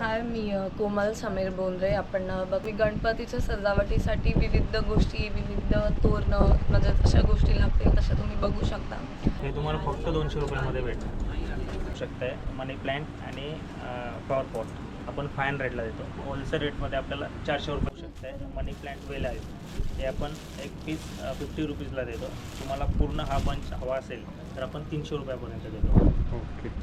हाय मी कोमल समीर बोंद्रे. आपण बघ मी गणपतीच्या सजावटीसाठी विविध गोष्टी विविध तोरणं म्हणजे जशा गोष्टी लागतील तशा तुम्ही बघू शकता. हे तुम्हाला फक्त दोनशे रुपयामध्ये भेटणार. शकताय. मनी प्लॅन्ट आणि फ्लॉवर पॉट आपण फाय हंड्रेडला देतो. होलसेल रेटमध्ये आपल्याला चारशे रुपये शकताय. मनी प्लॅन्ट वेल आहे. हे आपण एक पीस फिफ्टी रुपीजला देतो. तुम्हाला पूर्ण हा बंच हवा असेल तर आपण तीनशे रुपयापर्यंत देतो. ओके.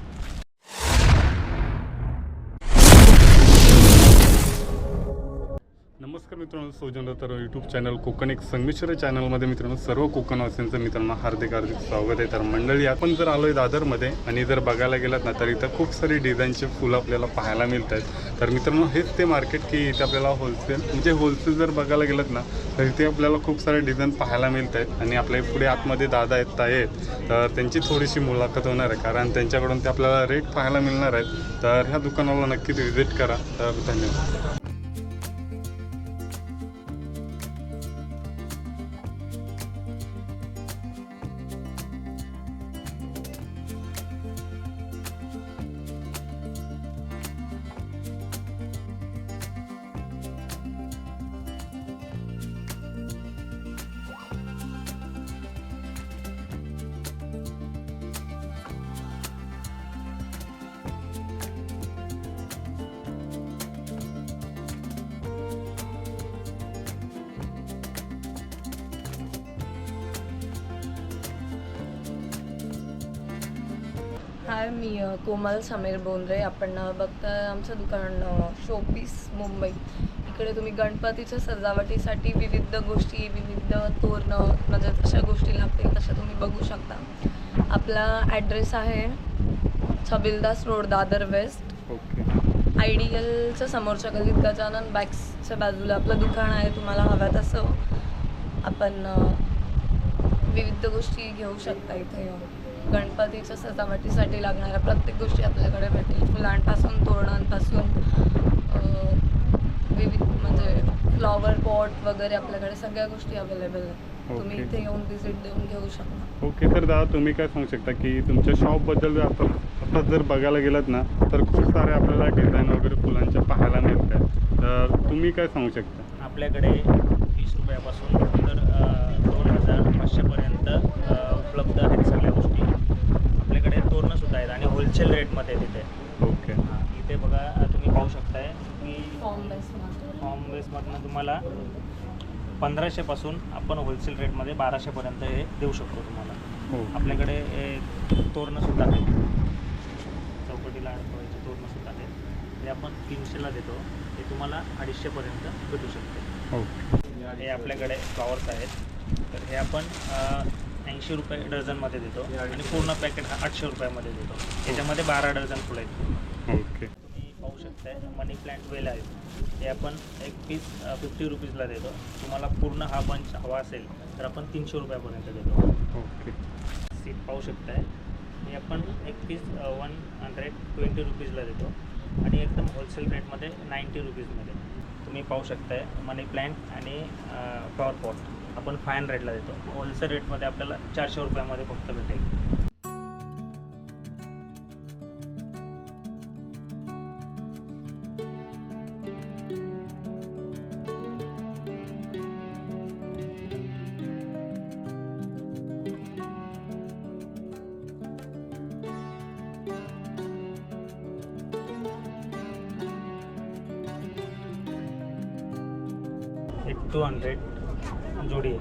नमस्कार मित्रांनो सोजन तर यूट्यूब चॅनल कोकण एक संमिश्र चॅनलमध्ये मित्रांनो सर्व कोकणवासियांचं मित्रांनो हार्दिक हार्दिक स्वागत आहे. तर मंडळी आपण जर आलो आहे दादरमध्ये आणि जर बघायला गेलात ना तर इथं खूप सारी डिझाईनचे फुलं आपल्याला पाहायला मिळत आहेत तर मित्रांनो हेच ते मार्केट की इथे आपल्याला होलसेल म्हणजे होलसेल जर बघायला गेलात ना तर इथे आपल्याला खूप सारे डिझाईन पाहायला मिळत आहेत आणि आपल्या पुढे आतमध्ये दादा आहेत ताई आहेत. तर त्यांची थोडीशी मुलाखत होणार आहे कारण त्यांच्याकडून ते आपल्याला रेट पाहायला मिळणार आहेत. तर ह्या दुकानाला नक्कीच व्हिजिट करा. तर धन्यवाद. हाय मी कोमल समीर बोंद्रे. आपण बघताय आमचं दुकान शोपीस मुंबई. इकडे तुम्ही गणपतीच्या सजावटीसाठी विविध गोष्टी विविध तोरणं म्हणजे जशा गोष्टी लागतील तशा तुम्ही बघू शकता. आपला ॲड्रेस आहे Chhabildas road Dadar west. Okay. आयडियलच्या समोरच्या गल्लीत गजानन बॅग्सच्या बाजूला आपलं दुकान आहे तुम्हाला हव्या तसं. आपण विविध गोष्टी घेऊ शकता इथे गणपतीच्या सजावटीसाठी लागणाऱ्या प्रत्येक गोष्टी आपल्याकडे भेटेल फुलांपासून तोरणांपासून अ, विविध म्हणजे फ्लॉवर पॉट वगैरे आपल्याकडे सगळ्या गोष्टी अवेलेबल आहेत. तुम्ही. इथे येऊन व्हिजिट देऊन घेऊ शकता. ओके तर दादा तुम्ही काय सांगू शकता की तुमच्या शॉपबद्दल जर आता आता जर बघायला गेलात ना तर खूप सारे आपल्याला डिझाईन वगैरे फुलांच्या पाहायला मिळत आहेत तर तुम्ही काय सांगू शकता? आपल्याकडे वीस रुपयापासून तर दोन हजार पाचशेपर्यंत उपलब्ध आहेत सगळ्या गोष्टी. आपल्याकडे तोरणंसुद्धा आहेत आणि होलसेल रेटमध्ये तिथे. ओके. हां, इथे बघा तुम्ही पाहू शकताय की फॉर्म बेसमध्ये फॉर्म बेसमधनं तुम्हाला पंधराशेपासून आपण होलसेल रेटमध्ये बाराशेपर्यंत हे देऊ शकतो तुम्हाला. हो आपल्याकडे हे तोरणंसुद्धा आहेत. चौकटीला अडकवायचे तोरणंसुद्धा आहेत. हे आपण तीनशेला देतो. हे तुम्हाला अडीचशेपर्यंत भेटू शकते. ओके. हे आपल्याकडे फ्लॉवर्स आहेत. तर हे आपण ऐंशी रुपये डझनमध्ये देतो आणि पूर्ण पॅकेट हा आठशे रुपयामध्ये देतो. याच्यामध्ये बारा डझन फुलं आहेत. ओके. तुम्ही पाहू शकताय मनी प्लॅन्ट वेल आहे हे आपण एक पीस फिफ्टी रुपीजला देतो. तुम्हाला पूर्ण हा बंच हवा असेल तर आपण तीनशे रुपयापर्यंत देतो. ओके. सीट पाहू शकताय. हे आपण एक पीस वन हंड्रेड ट्वेंटी रुपीजला देतो. आणि एकदम होलसेल रेटमध्ये नाईंटी रुपीजमध्ये तुम्ही पाहू शकताय मनी प्लॅन्ट आणि फ्लॉवर पॉट आपण फाय हंड्रेडला देतो. होलसेल रेटमध्ये आपल्याला चारशे रुपयामध्ये फक्त भेटेल. एक टू हंड्रेड जोडी आहे.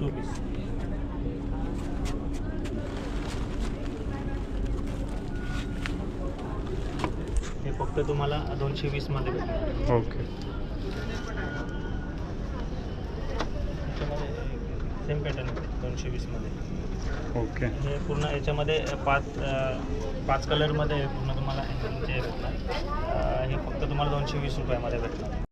टू पीस हे फक्त तुम्हाला दोनशे वीसमध्ये भेटेल. ओके. सेम पॅटर्न दोनशे वीसमध्ये ओके. हे पूर्ण याच्यामध्ये पाच पाच कलरमध्ये पूर्ण तुम्हाला हे फक्त तुम्हाला दोनशे वीस रुपयामध्ये भेटणार.